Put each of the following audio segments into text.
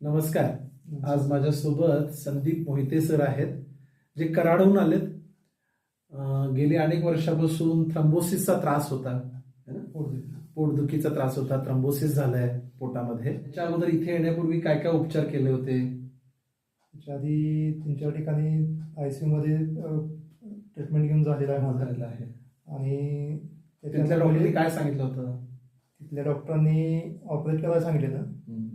नमस्कार. आज माझ्यासोबत संदीप मोहिते सर आहेत जे कराडहून आलेत. गेली अनेक वर्षापासून थ्रम्बोसिसचा त्रास होता है ना? पोटदुखीचा त्रास होता थ्रम्बोसिस झालाय पोटामध्ये. त्याच्या अगोदर इथे येण्यापूर्वी काय काय उपचार केले होते? त्याच्या आधी तीन चार ठिकाणी आय सी मध्ये ट्रीटमेंट घेऊन झालेला आहे माझा. झालेलं आहे. आणि तिथल्या डॉक्टरनी काय सांगितलं होतं? तिथल्या डॉक्टरांनी ऑपरेट करायला सांगितलेलं.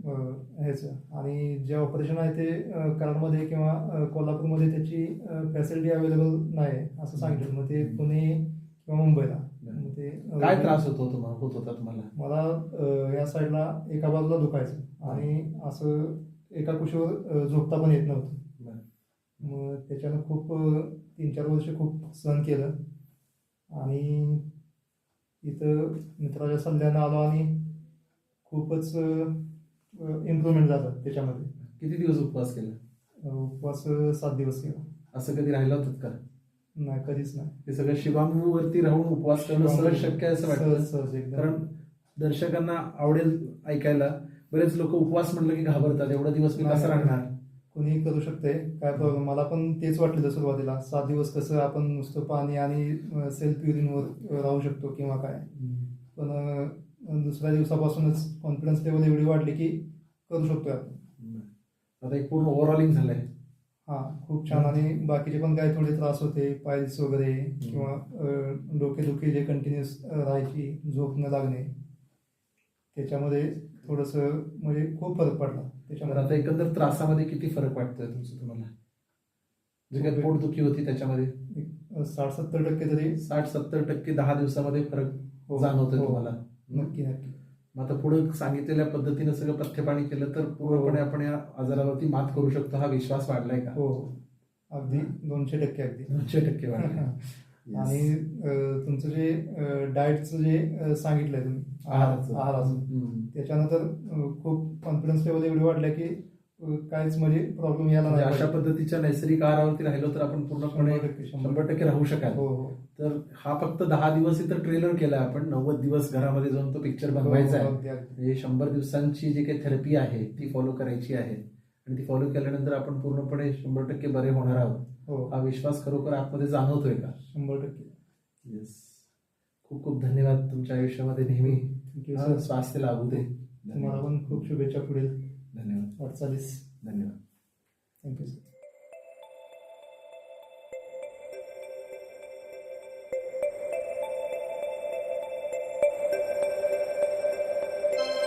ह्याचं आणि जे ऑपरेशन आहे ते कराडमध्ये किंवा कोल्हापूरमध्ये त्याची फॅसिलिटी अवेलेबल नाही असं सांगितलं. मग ते पुणे किंवा मुंबईला. ते काय त्रास होतो तुम्हाला होत होता तुम्हाला? मला या साईडला एका बाजूला दुखायचं. आणि असं एका कुशीवर झोपता पण येत नव्हतं. मग त्याच्यानं खूप तीन चार वर्ष खूप सहन केलं. आणि इथं मित्राच्या सल्ल्यानं आलो आणि खूपच इम्प्रूव्हमेंट झालं त्याच्यामध्ये. किती दिवस उपवास केला? उपवास सात दिवस केला. असं कधी राहिलं होतं का? नाही कधीच नाही. हे सगळं शिवांवरती राहून उपवास करणं सहज शक्य आहे असं वाटतं. सहज सहज एकदम. कारण दर्शकांना आवडेल ऐकायला. बरेच लोक उपवास म्हणलं की घाबरतात. एवढा दिवस मी कसं राहणार? कोणी करू शकते काय प्रॉब्लेम मला पण तेच वाटलेलं सुरुवातीला. सात दिवस कसं आपण नुसतं पाणी आणि सेल्फ युरिनवर राहू शकतो किंवा काय. पण अं, दुसऱ्या दिवसापासूनच कॉन्फिडन्स लेवल एवढी वाढली की करू शकतो आपण. आता एक पूर्ण ओव्हरऑलिंग झालंय. हा खूप छान. आणि बाकीचे पण काय थोडे त्रास होते पायल्स वगैरे किंवा डोकेदुखी जे कंटिन्युअस राहायची झोप न लागणे त्याच्यामध्ये थोडंसं म्हणजे खूप फरक पडला. त्याच्यामध्ये आता एकंदर त्रासामध्ये किती फरक वाटतोय तुमचं तुम्हाला? जे काही पोटदुखी होती त्याच्यामध्ये? साठ सत्तर टक्के तरी साठ सत्तर टक्के दहा दिवसामध्ये फरक हो, जाणवतोय हो. तुम्हाला? नक्की नक्की. मग आता पुढे सांगितलेल्या पद्धतीनं सगळं पथ्यपाणी केलं तर पूर्णपणे आपण या आजारावरती मात करू शकतो हा विश्वास वाढलाय का? हो. हो. अगदी दोनशे टक्के अगदी. दोनशे टक्के वाढलाय. आणि तुमचं जे डाएटचं जे सांगितलंय तुम्ही आहाराचं. आहाराचं. हम्म. त्याच्यानंतर खूप कॉन्फिडन्स लेवल एवढी वाढल्या की काहीच म्हणजे प्रॉब्लेम यायला म्हणजे नाही अशा. पद्धतीच्या नैसर्गिक आहारावरती राहिलो तर आपण पूर्णपणे शंभर टक्के राहू शकाल. हो हो. तर हा फक्त दहा दिवस इथं ट्रेलर केलाय आपण. नव्वद दिवस घरामध्ये जाऊन तो पिक्चर बनवायचा आहे. हो, अगदी अगदी. म्हणजे शंभर दिवसांची जी काही थेरपी आहे ती फॉलो करायची आहे. आणि ती फॉलो केल्यानंतर आपण पूर्णपणे शंभर टक्के बरे होणार आहोत. हो. हा विश्वास खरोखर आतमध्ये जाणवतोय का? शंभर टक्के. येस खूप खूप धन्यवाद तुमच्या आयुष्यामध्ये नेहमी. स्वास्थ्य लाभू दे. तुम्हाला पण खूप शुभेच्छा पुढील. धन्यवाद. वाटचालीस धन्यवाद. Thank you sir